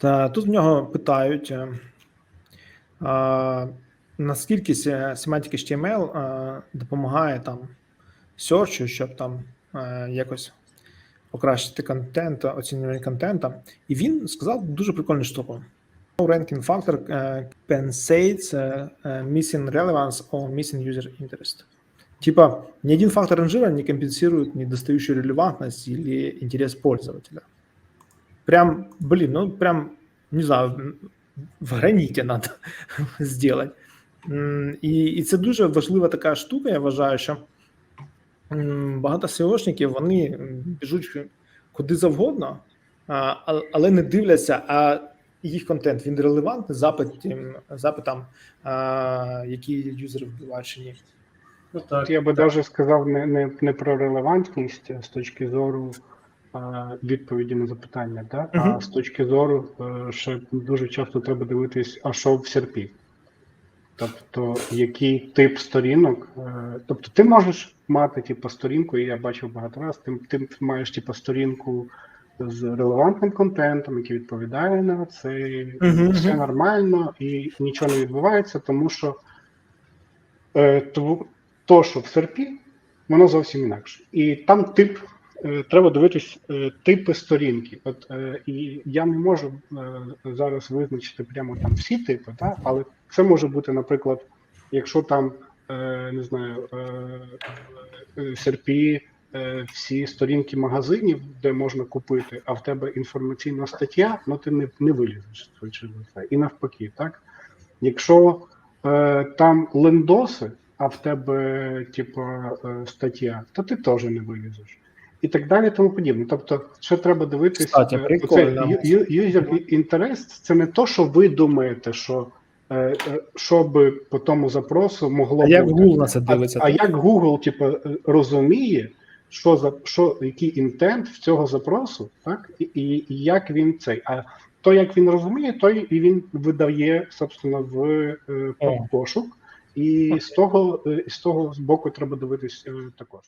Та тут в нього питають, е, а, наскільки се- семантика HTML а, допомагає там search, щоб там е, якось покращити контент, оцінювання контента. І він сказав дуже прикольну штуку. No ranking factor е, compensates е, е, missing relevance or missing user interest. Типа, ни один фактор ранжира не компенсирует недостающую релевантность или интерес пользователя. Прям, блин, ну прям, не знаю, в граніті надо сделать. М, І, і це дуже важлива така штука, я вважаю, що багато SEOшників вони біжуть куди завгодно, але не дивляться, а їх контент він релевантний запитам, запитам які юзери вбивають чи ні. Ну так. Я би навіть сказав не, не, не про релевантність з точки зору відповіді на запитання, да? а з точки зору, е, ще дуже часто треба дивитись, а що в серпі. Тобто, який тип сторінок. е, Тобто, ти можеш мати типу, сторінку, і я бачив багато разів, ти, ти маєш типу, сторінку з релевантним контентом, який відповідає на це, Мгм, все нормально і нічого не відбувається, тому що е, то, що в серпі, воно зовсім інакше. І там тип, треба дивитись е, типи сторінки. От е, і я не можу е, зараз визначити прямо там всі типи, да? але це може бути, наприклад, якщо там е, не знаю, е, е, серпі. е, Всі сторінки магазинів, де можна купити, а в тебе інформаційна стаття, ну ти не, не вилізеш швидше за. І навпаки, так? Якщо е, там лендоси, а в тебе, типу, е, стаття, то ти теж не вилізеш. І так далі, тому подібне. Тобто, ще треба дивитись, Кстати, е, прикольно. оце ю- ю- user interest – це не то, що ви думаєте, що, е, е, що би по тому запросу могло А як. Google на це А, дивиться? а як Google, типу, розуміє, що за що, який інтент в цього запросу, так, і, і, і як він цей. А то, як він розуміє, то і він видає, собственно, в е, пошук, і з того, з того боку треба дивитись е, також.